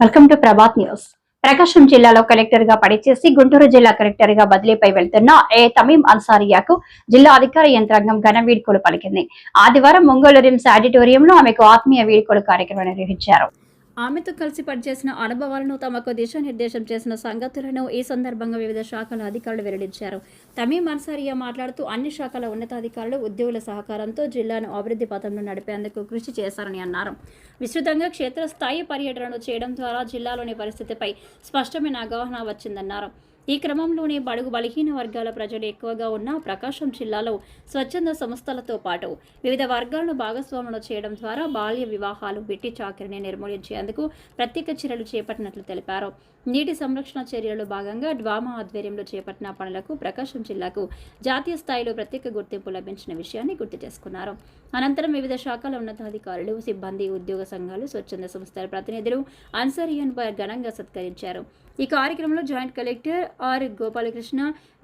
Welcome to Prabhat news. Prakasam జిల్లాలో కలెక్టర్గా పనిచేసి గుంటూరు జిల్లా కలెక్టర్గా బదిలీపై వెళ్తున్న ఏ తమీం అన్సారియాకు జిల్లా అధికార యంత్రాంగం ఘన వీడ్కోలు పలికింది. ఆదివారం ముంగోలు రిమ్స్ ఆడిటోరియంలో ఆమెకు ఆత్మీయ వీడ్కోలు కార్యక్రమం నిర్వహించారు. ఆమెతో కలిసి పనిచేసిన అనుభవాలను తమకు దిశానిర్దేశం చేసిన సంగతులను ఈ సందర్భంగా వివిధ శాఖల అధికారులు వెల్లడించారు. తమీం అన్సారియా మాట్లాడుతూ అన్ని శాఖల ఉన్నతాధికారులు ఉద్యోగుల సహకారంతో జిల్లాను అభివృద్ధి పథంలో నడిపేందుకు కృషి చేశారని అన్నారు. విస్తృతంగా క్షేత్రస్థాయి పర్యటనలు చేయడం ద్వారా జిల్లాలోని పరిస్థితిపై స్పష్టమైన అవగాహన వచ్చిందన్నారు. ఈ క్రమంలోనే బడుగు బలహీన వర్గాల ప్రజలు ఎక్కువగా ఉన్న ప్రకాశం జిల్లాలో స్వచ్ఛంద సంస్థలతో పాటు వివిధ వర్గాలను భాగస్వాములు చేయడం ద్వారా బాల్య వివాహాలు బిట్టి చాకరిని నిర్మూలించేందుకు ప్రత్యేక చర్యలు చేపట్టినట్లు తెలిపారు. నీటి సంరక్షణ చర్యల్లో భాగంగా డ్వామా ఆధ్వర్యంలో చేపట్టిన పనులకు ప్రకాశం జిల్లాకు జాతీయ స్థాయిలో ప్రత్యేక గుర్తింపు లభించిన విషయాన్ని గుర్తు చేసుకున్నారు. అనంతరం వివిధ శాఖల ఉన్నతాధికారులు సిబ్బంది ఉద్యోగ సంఘాలు స్వచ్ఛంద సంస్థల ప్రతినిధులు అన్సరియన్ ఘనంగా సత్కరించారు. ఈ కార్యక్రమంలో joint collector R Gopalakrishna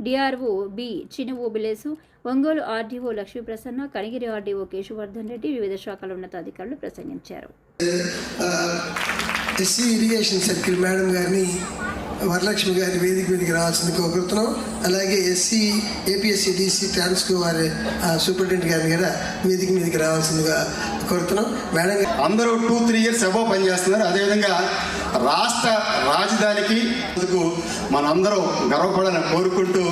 DRO B చినువు బిలేసు ఒంగోలు ఆర్డీఓ లక్ష్మీప్రసన్న కనిగిరి ఆర్డీఓ కేశవర్ధన్ రెడ్డి వివిధ శాఖల ఉన్నతాధికారులు ప్రసంగించారు. ఎస్సీ ఇరిగేషన్ సర్కిల్ మేడం గారిని వరలక్ష్మి గారి వేదిక మీదకి రావాల్సింది కోరుతున్నాం. అలాగే ఎస్సీ ఏపీఎస్సీ డిసి ట్రాన్స్కో వారి సూపరింటెండెంట్ గారిని కూడా వేదిక మీదకి రావాల్సిందిగా కోరుతున్నాం. మేడం అందరూ టూ త్రీ ఇయర్స్ అబౌవ్ పనిచేస్తున్నారు అదేవిధంగా రాష్ట్ర రాజధానికి అందుకు మనందరం గర్వపడాలని కోరుకుంటూ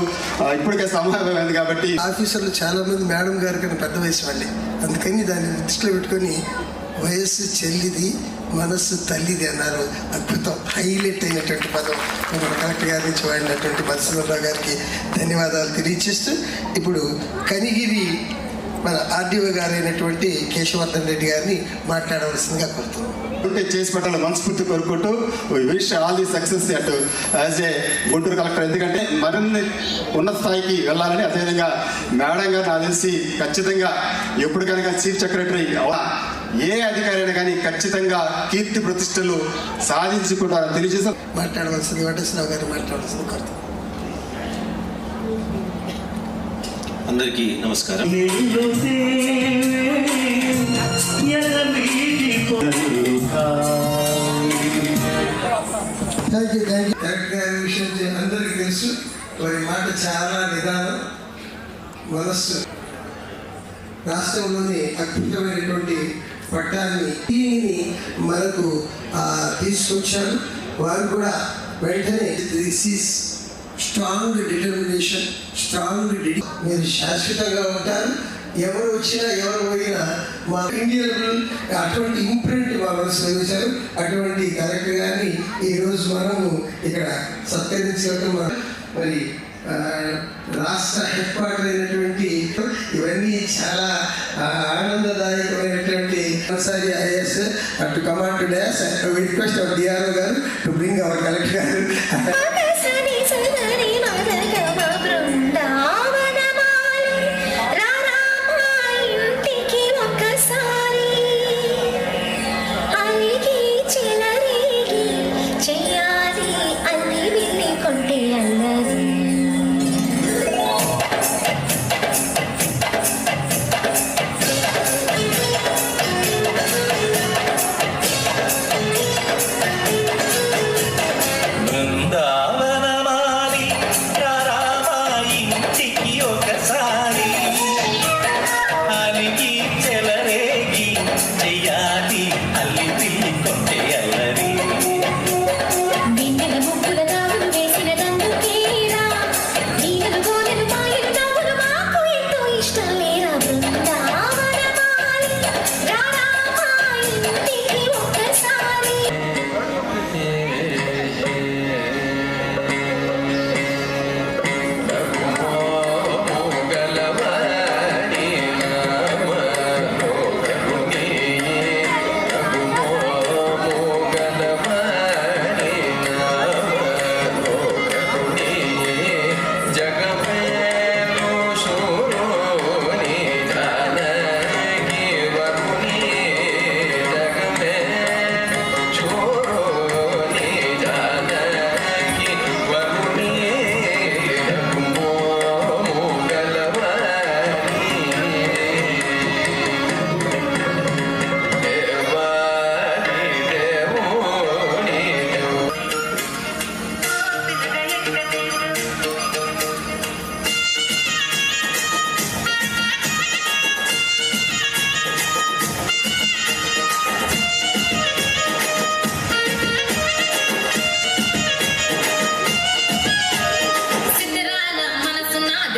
ఇప్పటికే సమావేశమైంది కాబట్టి ఆఫీసర్లు చాలా మంది మేడం గారి కన్నా పెద్ద వయసు వాళ్ళే. అందుకని దాన్ని దృష్టిలో పెట్టుకొని వయస్సు చెల్లిది. మనస్సు తల్లిది అన్నారు. అద్భుతం. హైలైట్ అయినటువంటి పదం. మన కలెక్టర్ గారి నుంచి వాడినటువంటి మధుసూదనరావు గారికి ధన్యవాదాలు తెలియచేస్తూ ఇప్పుడు కనిగిరి మన ఆర్డీఓ గారైనటువంటి కేశవర్ధన్ రెడ్డి గారిని మాట్లాడవలసిందిగా కోరుతున్నాం. ఉంటే చేసి పెట్టాలని మనస్ఫూర్తి కోరుకుంటూ విష్ ఆల్ ది సక్సెస్ అటు యాజ్ ఏ గుంటూరు కలెక్టర్. ఎందుకంటే మరిన్ని ఉన్నత స్థాయికి వెళ్ళాలని అదేవిధంగా మేడం గారు నాకు తెలిసి ఖచ్చితంగా ఎప్పుడు కనుక చీఫ్ సెక్రటరీ ఏ అధికారి అయినా కానీ ఖచ్చితంగా కీర్తి ప్రతిష్టలు సాధించుకుంటారని తెలియజేసి మాట్లాడవలసింది వెంకటేశ్వరరావు గారు మాట్లాడవలసింది కోరుతున్నాం అందరికీ నమస్కారం. అందరికీ తెలుసు. వారి మాట చాలా నిదానం మనస్సు. రాష్ట్రంలోని అద్భుతమైనటువంటి పట్టాన్ని దీనిని మనకు తీసుకొచ్చారు. వారు కూడా వెంటనే this is strong determination strong మీరు శాశ్వతంగా ఉంటారు. ఎవరు వచ్చినా ఎవరు పోయినా మా ఇండియన్ అటువంటి ఇంప్రింట్ మా మనసులో వేశారు అటువంటి కలెక్టర్ గారిని ఈరోజు మనము ఇక్కడ సత్కరించడం మరి రాష్ట్ర హెడ్ క్వార్టర్ అయినటువంటి ఇవన్నీ చాలా Ansari IAS to come on today. So we request our DRO girl to bring our collector.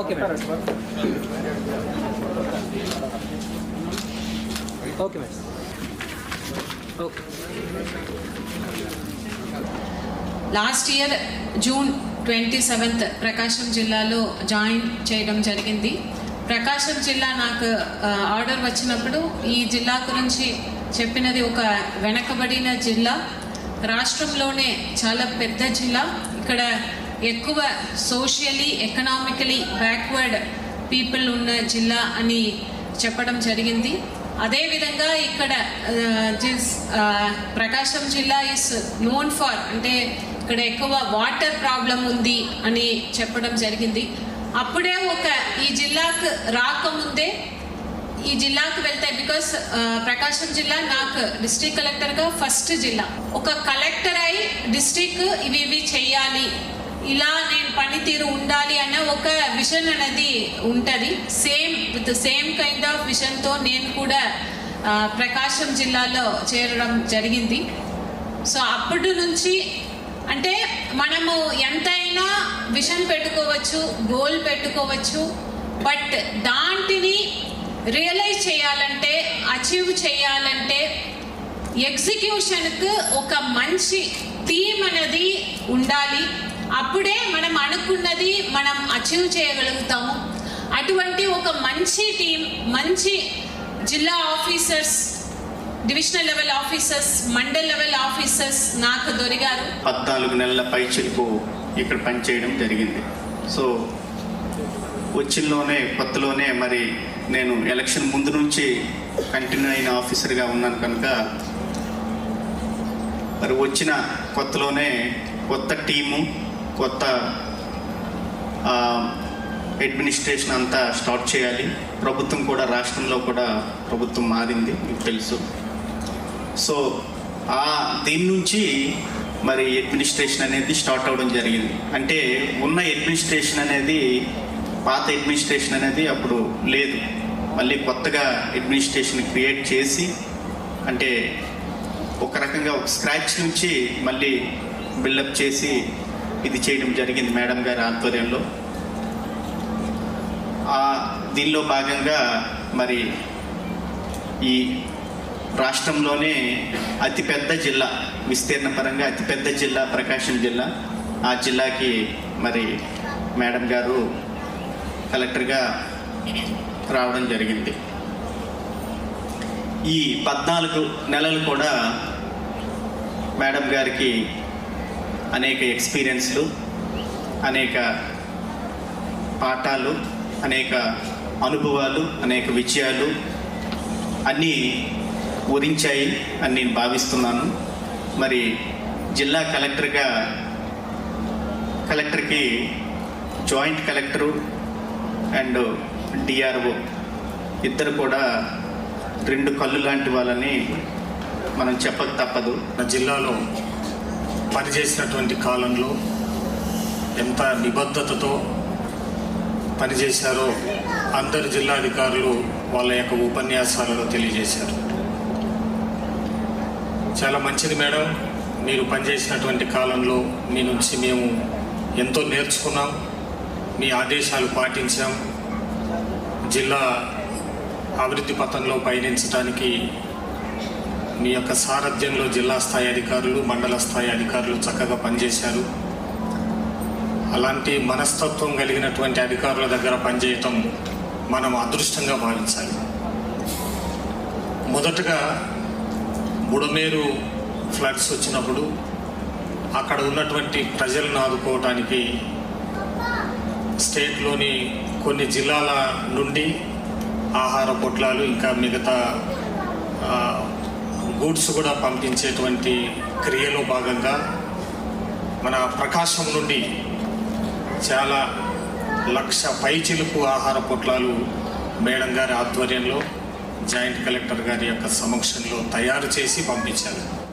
Okay madam. Okay madam. Okay. Last year June twenty seventh Prakasam జిల్లాలో జాయిన్ చేయడం జరిగింది. ప్రకాశం జిల్లా నాకు ఆర్డర్ వచ్చినప్పుడు ఈ జిల్లా గురించి చెప్పినది ఒక వెనకబడిన జిల్లా. రాష్ట్రంలోనే చాలా పెద్ద జిల్లా. ఇక్కడ ఎక్కువ సోషియలీ ఎకనామికలీ బ్యాక్వర్డ్ పీపుల్ ఉన్న జిల్లా అని చెప్పడం జరిగింది. అదేవిధంగా ఇక్కడ uh, uh, ప్రకాశం జిల్లా ఇస్ నోన్ ఫర్ అంటే ఇక్కడ ఎక్కువ వాటర్ ప్రాబ్లం ఉంది అని చెప్పడం జరిగింది. అప్పుడే ఒక ఈ జిల్లాకు రాకముందే ఈ జిల్లాకు వెళ్తే బికాస్ uh, ప్రకాశం జిల్లా నాకు డిస్ట్రిక్ట్ కలెక్టర్గా ఫస్ట్ జిల్లా. ఒక కలెక్టర్ అయి డిస్ట్రిక్ట్ ఇవి ఇవి చెయ్యాలి ఇలా నేను పనితీరు ఉండాలి అన్న ఒక విషన్ అనేది ఉంటుంది. Same with same kind of విషన్తో నేను కూడా ప్రకాశం జిల్లాలో చేరడం జరిగింది. సో అప్పటి నుంచి అంటే మనము ఎంతైనా విషన్ పెట్టుకోవచ్చు గోల్ పెట్టుకోవచ్చు బట్ దాంటిని రియలైజ్ చేయాలంటే అచీవ్ చేయాలంటే ఎగ్జిక్యూషన్కు ఒక మంచి థీమ్ అనేది ఉండాలి. అప్పుడే మనం అనుకున్నది మనం అచీవ్ చేయగలుగుతాము. అటువంటి ఒక మంచి టీం మంచి జిల్లా officers divisional level officers mandal level officers నాకు దొరికారు. పద్నాలుగు నెలల పైచిలుకు ఇక్కడ పనిచేయడం జరిగింది. సో వచ్చినలోనే కొత్తలోనే మరి నేను ఎలక్షన్ ముందు నుంచి కంటిన్యూ అయిన ఆఫీసర్గా ఉన్నాను కనుక మరి వచ్చిన కొత్తలోనే కొత్త టీము కొత్త అడ్మినిస్ట్రేషన్ అంతా స్టార్ట్ చేయాలి. ప్రభుత్వం కూడా రాష్ట్రంలో కూడా ప్రభుత్వం మారింది మీకు తెలుసు. సో ఆ దీని నుంచి మరి అడ్మినిస్ట్రేషన్ అనేది స్టార్ట్ అవ్వడం జరిగింది. అంటే ఉన్న అడ్మినిస్ట్రేషన్ అనేది పాత అడ్మినిస్ట్రేషన్ అనేది అప్పుడు లేదు. మళ్ళీ కొత్తగా అడ్మినిస్ట్రేషన్ క్రియేట్ చేసి అంటే ఒక రకంగా ఒక స్క్రాచ్ నుంచి మళ్ళీ బిల్డప్ చేసి ఇది చేయడం జరిగింది మేడం గారి ఆధ్వర్యంలో. ఆ దీనిలో భాగంగా మరి ఈ రాష్ట్రంలోనే అతిపెద్ద జిల్లా విస్తీర్ణ పరంగా అతిపెద్ద జిల్లా ప్రకాశం జిల్లా. ఆ జిల్లాకి మరి మేడం గారు కలెక్టర్గా రావడం జరిగింది. ఈ పద్నాలుగు నెలలు కూడా మేడం గారికి అనేక ఎక్స్పీరియన్స్లు అనేక పాఠాలు అనేక అనుభవాలు అనేక విజయాలు అన్నీ ఉదించాయి అని నేను భావిస్తున్నాను. మరి జిల్లా కలెక్టర్గా కలెక్టర్కి జాయింట్ కలెక్టరు అండ్ డిఆర్ఓ ఇద్దరు కూడా రెండు కళ్ళు లాంటి వాళ్ళని మనం చెప్పక తప్పదు. నా జిల్లాలో పనిచేసినటువంటి కాలంలో ఎంత నిబద్ధతతో పనిచేశారో అందరు జిల్లా అధికారులు వాళ్ళ యొక్క ఉపన్యాసాలలో తెలియజేశారు. చాలా మంచిది మేడం మీరు పనిచేసినటువంటి కాలంలో మీ నుంచి మేము ఎంతో నేర్చుకున్నాం మీ ఆదేశాలు పాటించాం జిల్లా అభివృద్ధి పథంలో పయనించడానికి మీ యొక్క సారథ్యంలో జిల్లా స్థాయి అధికారులు మండల స్థాయి అధికారులు చక్కగా పనిచేశారు. అలాంటి మనస్తత్వం కలిగినటువంటి అధికారుల దగ్గర పనిచేయటం మనం అదృష్టంగా భావించాలి. మొదటగా బుడమేరు ఫ్లడ్స్ వచ్చినప్పుడు అక్కడ ఉన్నటువంటి ప్రజలను ఆదుకోవటానికి స్టేట్లోని కొన్ని జిల్లాల నుండి ఆహార పొట్లాలు ఇంకా మిగతా గూడ్స్ కూడా పంపించేటువంటి క్రియలో భాగంగా మన ప్రకాశం నుండి చాలా లక్ష పైచిలుకు ఆహార పొట్లాలు మేడం గారి ఆధ్వర్యంలో జాయింట్ కలెక్టర్ గారి యొక్క సమక్షంలో తయారు చేసి పంపించారు.